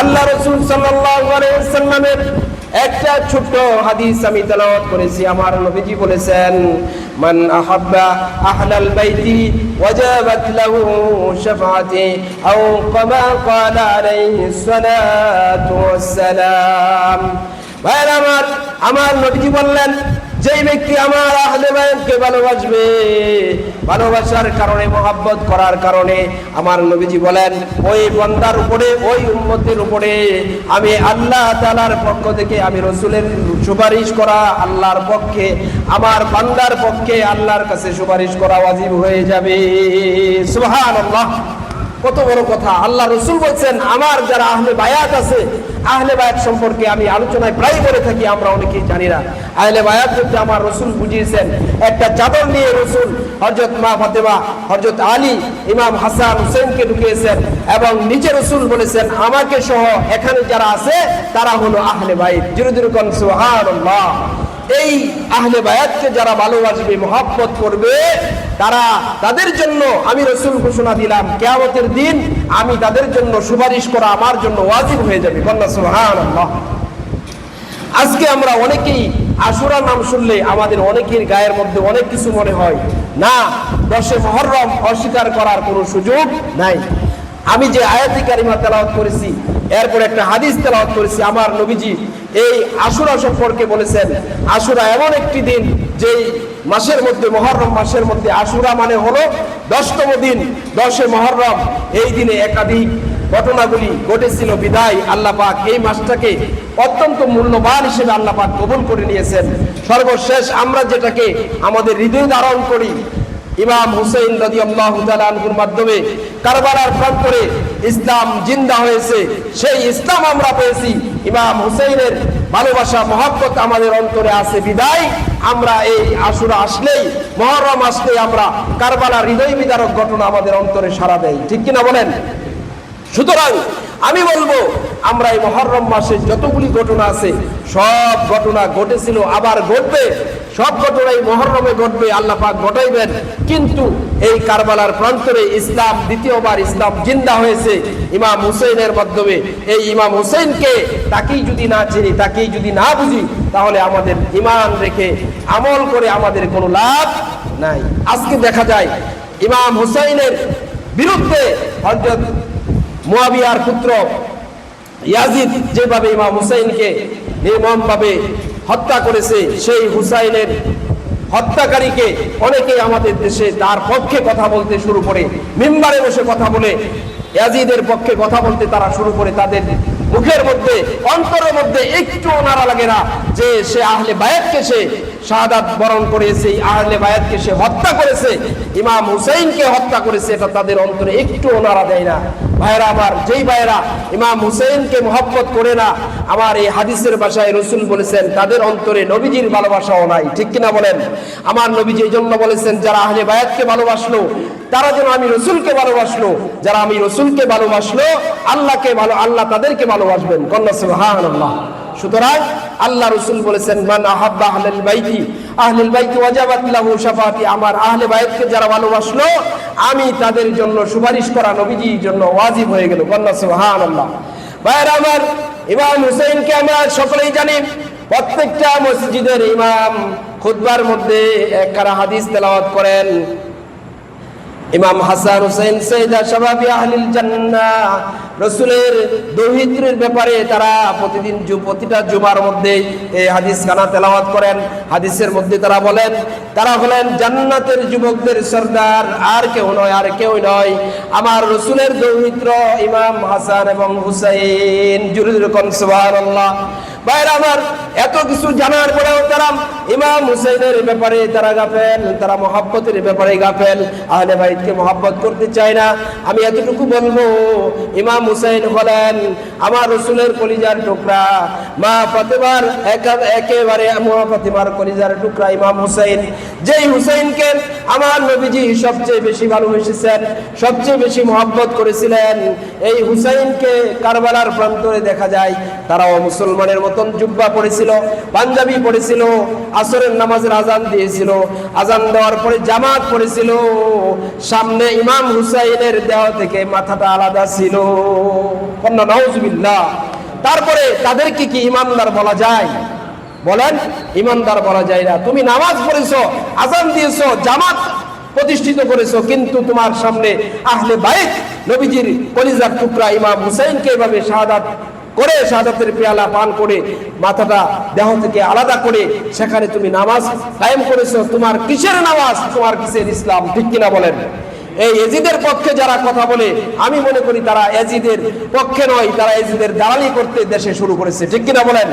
আল্লাহ রসুল সাল্লামের একটা ছোট্ট হাদিস আমি তেলাওয়াত করেছি। আমার নবীজি বলেছেন, মান আহাব্বা আহলাল বাইতি ওয়াজাবাত লাহু শাফাআতি আও কামা ক্বালা আলাইহিস সালাতু ওয়াসসালাম। ভাইরা আমার আমার নবীজি বললেন, যেই ব্যক্তি আমার ভালোবাসবে। ভালোবাসার কারণে করার কারণে আমার নবীজি বলেন, ওই বন্দার উপরে, ওই উপরে আমি আল্লাহ তালার পক্ষ থেকে, আমি রসুলের সুপারিশ করা আল্লাহর পক্ষে, আমার বান্দার পক্ষে আল্লাহর কাছে সুপারিশ করা ওয়াজিব হয়ে যাবে। সুবহানাল্লাহ। কত বড় কথা। আল্লাহ রসুল বলছেন, আমার যারা আহলে বায়াত আছে আহলে বায়াত সম্পর্কে আমি আলোচনায় প্রায় বলে থাকি, আমরা অনেকেই জানি না। আহলে বায়াত বলতে আমার রসুল বুঝিয়েছেন। একটা চাদর নিয়ে রসুল হজরত মা ফাতেমা হজরত আলী, ইমাম হাসান হুসেনকে ঢুকিয়েছেন এবং নিচে রসুল বলেছেন, আমাকে সহ এখানে যারা আছে, তারা হলো আহলে বাইত জুরু জুরু কন সুবহানাল্লাহ। এই আহলে বায়াতকে যারা ভালোবাসবে, মহাব্বত করবে, তারা তাদের জন্য আমি রসুল ঘোষণা দিলাম, কেয়ামতের দিন আমি তাদের জন্য সুপারিশ করা আমার জন্য ওয়াজিব হয়ে যাবে। কন্যা সুবহানাল্লাহ। আজকে আমরা অনেকেই আশুরা নাম শুনলে আমাদের অনেকের গায়ের মধ্যে অনেক কিছু মনে হয়। না, দশে মহরম অস্বীকার করার কোনো সুযোগ নাই। আমি যে আয়াতি কারিমা তেলাওয়াত করেছি, এরপর একটা হাদিস তেলাওয়াত করেছি, আমার নবীজি এই আশুরা সম্পর্কে বলেছেন, আশুরা এমন একটি দিন যেই মাসের মধ্যে, মহরম মাসের মধ্যে, আশুরা মানে হলো দশতম দিন, দশে মহরম। এই দিনে একাধিক ঘটনাগুলি ঘটেছিল, বিদায় আল্লাহ পাক এই মাসটাকে অত্যন্ত মূল্যবান হিসেবে আল্লাহ পাক কবুল করে নিয়েছেন। সর্বশেষ আমরা যেটাকে আমাদের হৃদয় ধারণ করি ইমাম হুসেইন রাজি আল্লাহ আনহুর মাধ্যমে কারবালার প্রান্তরে ইসলাম জিন্দা হয়েছে। সেই ইসলাম আমরা পেয়েছি। ইমাম হুসেইনের ভালোবাসা, মহাব্বত আমাদের অন্তরে আছে। বিদায়। আমরা এই আশুরা আসলেই, মহরম আসলেই আমরা কারবালার হৃদয় বিদারক ঘটনা আমাদের অন্তরে সারা দেয় ঠিক কিনা বলেন? সুতরাং আমি বলব, আমরা এই মহরম মাসে যতগুলি ঘটনা আছে, সব ঘটনা ঘটেছিল, আবার ঘটবে। সব ঘটনাই মহরমে ঘটবে, আল্লাহ পাক ঘটাইবেন। কিন্তু এই কারবালার প্রান্তরে ইসলাম, দ্বিতীয়বার ইসলাম জিন্দা হয়েছে। ইমাম হুসেনের মাধ্যমে এই ইমাম হুসেনকে তাকেই যদি না চিনি, তাকেই যদি না বুঝি, তাহলে আমাদের ইমান রেখে আমল করে আমাদের কোনো লাভ নাই। আজকে দেখা যায়, ইমাম হুসাইনের বিরুদ্ধে হজরত মুয়াবিয়ার পুত্র ইয়াজিদ যেভাবে ইমাম হুসাইনকে নির্মমভাবে হত্যা করেছে, সেই হুসাইনের হত্যাকারীকে অনেকেই আমাদের দেশে তার পক্ষে কথা বলতে শুরু করে, মেম্বারে বসে কথা বলে, ইয়াজিদের পক্ষে কথা বলতে তারা শুরু করে তাদের মুখের মধ্যে, অন্তরের মধ্যে একটু নাড়া লাগে না যে সে আহলে বায়াতকে সে শাহাদাত বরণ করেছে আহলে বায়াতকে সে হত্যা করেছে, ইমাম হুসাইনকে হত্যা করেছে, এটা তাদের অন্তরে একটু নাড়া দেয় না। ভাইরা আমার, যেই ভাইরা ইমাম হুসেনকে মোহাব্বত করে না, আমার এই হাদিসের ভাষায় রসুল বলেছেন, তাদের অন্তরে নবীজির ভালোবাসাও নাই। ঠিক কিনা বলেন? আমার নবীজি এই জন্য বলেছেন, যারা আহলে বায়াতকে ভালোবাসলো, তারা যেন আমি রসুলকে ভালোবাসলো। যারা আমি রসুলকে ভালোবাসলো, আল্লাহকে ভালো, আল্লাহ তাদেরকে ভালোবাসবেন। কন্যা সুতরাং আল্লাহ রসুল বলেছেন, মান আহাব্বা আহলেল বাইতি আহলেল বাইতি শাফাতি। আমার আহলে বাইতকে যারা ভালোবাসলো, আমি তাদের জন্য সুপারিশ করা নবীজির জন্য ওয়াজিব হয়ে গেল। আমার, ইমাম আমরা সকলেই জানি, প্রত্যেকটা মসজিদের ইমাম খুতবার মধ্যে হাদিস তেলাওয়াত করেন। ইমাম হাসান হুসেন সৈদা শাবাবি আহলিল জান্নাহ। রসুলের দৌহিত্রের ব্যাপারে তারা প্রতিদিন প্রতিটা জুমার মধ্যে এই হাদিস খানা তেলাওয়াত করেন। হাদিসের মধ্যে তারা বলেন, তারা হলেন জান্নাতের যুবকদের সর্দার, আর কেউ নয়, আর কেউ নয়। আমার রসুলের দৌহিত্র ইমাম হাসান এবং হুসাইন জুরুল সুবহানাল্লাহ। ভাইরা আমার, এত কিছু জানার পরেও তারা ইমাম হুসাইনের ব্যাপারে তারা গাফেল, তারা মহাব্বতের ব্যাপারে গাফেল। আহলে বাইতকে মহাব্বত করতে চায় না। আমি এতটুকু বলব, ইমাম হুসাইন হলেন, আমার রসুলের কলিজার টুকরা। মা ফাতেমার একেবারে মা ফাতেমার কলিজার টুকরা ইমাম হুসাইন। যেই হুসাইনকে আমার নবীজি সবচেয়ে বেশি ভালোবেসেছেন, সবচেয়ে বেশি মহাব্বত করেছিলেন, এই হুসাইনকে কারবালার প্রান্তরে দেখা যায়, তারাও মুসলমানের মতন জুব্বা পড়েছিল, পাঞ্জাবি পড়েছিল, আসরের নামাজের আজান দিয়েছিল। আজান দেওয়ার পরে জামাত পড়েছিল। সামনে ইমাম হুসাইনের দেহ থেকে মাথাটা আলাদা ছিল। তারপরে তাদেরকে কি ইমানদার বলা যায়? বলেন, ইমানদার বলা যায় না। তুমি নামাজ পড়েছো, আজান দিয়েছ, জামাত প্রতিষ্ঠিত করেছ, কিন্তু তোমার সামনে আহলে বাইক নবীজির কলিজার টুকরা ইমাম হুসাইনকে এভাবে শাহাদাত করে, শাহাদাতের পেয়ালা পান করে, মাথাটা দেহ থেকে আলাদা করে, সেখানে তুমি নামাজ কায়েম করেছ। তোমার কিসের নামাজ? তোমার কিসের ইসলাম? ঠিক কিনা বলেন? এই এজিদের পক্ষে যারা কথা বলে, আমি মনে করি তারা এজিদের পক্ষে নয়, তারা এজিদের দালালি করতে দেশে শুরু করেছে। ঠিক কিনা বলেন?